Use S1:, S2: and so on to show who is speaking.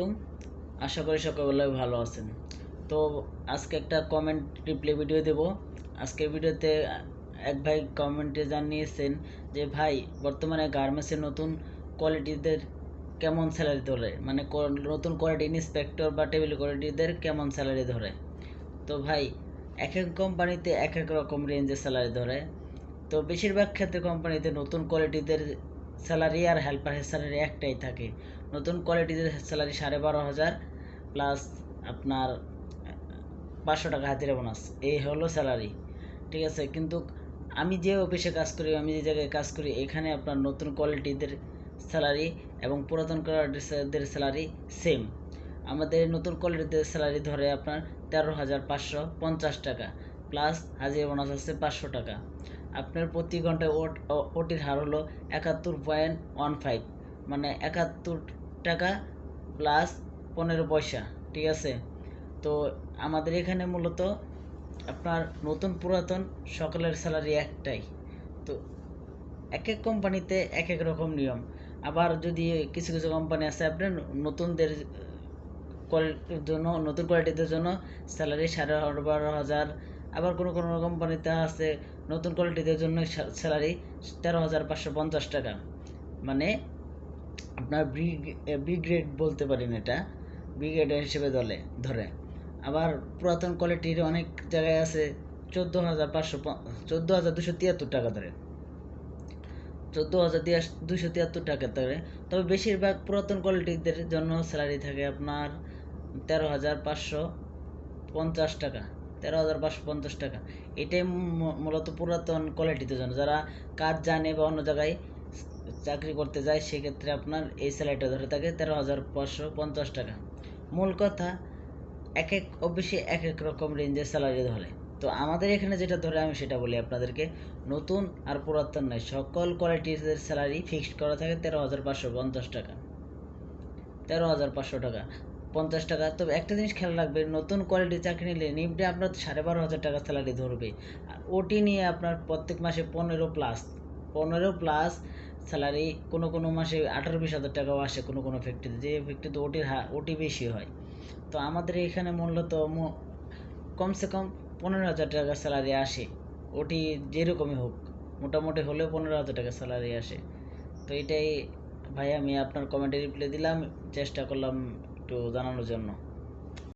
S1: আলাইকুম। আশা করি সকলে ভালো আছেন। তো আজকে একটা কমেন্ট রিপ্লাই ভিডিও দেব। আজকের ভিডিওতে এক ভাই কমেন্টে জানিয়েছেন যে, ভাই, বর্তমানে গার্মেন্টসে নতুন কোয়ালিটিদের কেমন স্যালারি ধরে? মানে নতুন কোয়ালিটি ইন্সপেক্টর বা টেবিল কোয়ালিটিদের কেমন স্যালারি ধরে? তো ভাই, এক এক কোম্পানিতে এক এক রকম রেঞ্জের স্যালারি ধরে। তো বেশিরভাগ ক্ষেত্রে কোম্পানিতে নতুন কোয়ালিটিদের স্যালারি আর হেল্পারের স্যালারি একটাই থাকে। নতুন কোয়ালিটিদের স্যালারি সাড়ে বারো হাজার প্লাস আপনার পাঁচশো টাকা হাজিরা বোনাস, এই হলো স্যালারি। ঠিক আছে, কিন্তু আমি যে অফিসে কাজ করি, আমি যে জায়গায় কাজ করি, এখানে আপনার নতুন কোয়ালিটিদের স্যালারি এবং পুরাতন কোয়ালিটিদের স্যালারি সেম আমাদের নতুন কোয়ালিটিদের স্যালারি ধরে আপনার তেরো হাজার পাঁচশো পঞ্চাশ টাকা। প্লাস হাজিরা বোনাস আছে পাঁচশো টাকা। আপনার প্রতি ঘন্টায় ওট ওটির হার হলো একাত্তর পয়েন্ট ওয়ান ফাইভ মানে একাত্তর টাকা প্লাস পনেরো পয়সা, ঠিক আছে? তো আমাদের এখানে মূলত আপনার নতুন পুরাতন সকলের স্যালারি একটাই। তো এক এক কোম্পানিতে এক এক রকম নিয়ম। আবার যদি কিছু কিছু কোম্পানি আছে আপনার নতুনদের কোয়ালিটির জন্য, নতুন কোয়ালিটিদের জন্য স্যালারি সাড়ে বারো হাজার আবার কোনো কোনো কোম্পানিতে আছে নতুন কোয়ালিটিদের জন্য স্যালারি তেরো হাজার পাঁচশো পঞ্চাশ টাকা। মানে আপনার বি বি গ্রেড বলতে পারেন এটা বি হিসেবে দলে, ধরে। আবার পুরাতন কোয়ালিটির অনেক জায়গায় আছে চোদ্দ হাজার পাঁচশো চোদ্দ হাজার দুশো তিয়াত্তর টাকা ধরে। চোদ্দ হাজার দুশো তিয়াত্তর টাকা ধরে। তবে বেশিরভাগ পুরাতন কোয়ালিটিদের জন্য স্যালারি থাকে আপনার তেরো হাজার পাঁচশো পঞ্চাশ টাকা। তেরো হাজার পাঁচশো পঞ্চাশ টাকা। এটাই মূলত পুরাতন কোয়ালিটিতে জন্য যারা কাজ জানে বা অন্য জায়গায় চাকরি করতে যায়, সেক্ষেত্রে আপনার এই স্যালারিটা ধরে থাকে তেরো হাজার পাঁচশো পঞ্চাশ টাকা। মূল কথা, এক এক অফিসে এক এক রকম রেঞ্জের স্যালারি ধরে। তো আমাদের এখানে যেটা ধরে, আমি সেটা বলি আপনাদেরকে। নতুন আর পুরাতন নয়, সকল কোয়ালিটির স্যালারি ফিক্সড করা থাকে তেরো হাজার পাঁচশো পঞ্চাশ টাকা। তেরো হাজার পাঁচশো টাকা। পঞ্চাশ টাকা। তবে একটা জিনিস খেয়াল রাখবেন নতুন কোয়ালিটির চাকরি নিলে নিমডে আপনার সাড়ে বারো হাজার টাকা স্যালারি ধরবে। আর ওটি নিয়ে আপনার প্রত্যেক মাসে পনেরো প্লাস পনেরো প্লাস স্যালারি কোনো কোনো মাসে আঠারো বিশ হাজার টাকাও আসে কোনো কোনো ফ্যাক্টরিতে যে ফ্যাক্টরিতে ওটির হা, ওটি বেশি হয়। তো আমাদের এখানে মূলত কমসে কম পনেরো হাজার টাকা স্যালারি আসে। ওটি যেরকমই হোক, মোটামুটি হলেও পনেরো হাজার টাকা স্যালারি আসে। তো এটাই ভাই আমি আপনার কমেন্টে রিপ্লাই দিলাম। চেষ্টা করলাম একটু জানানোর জন্য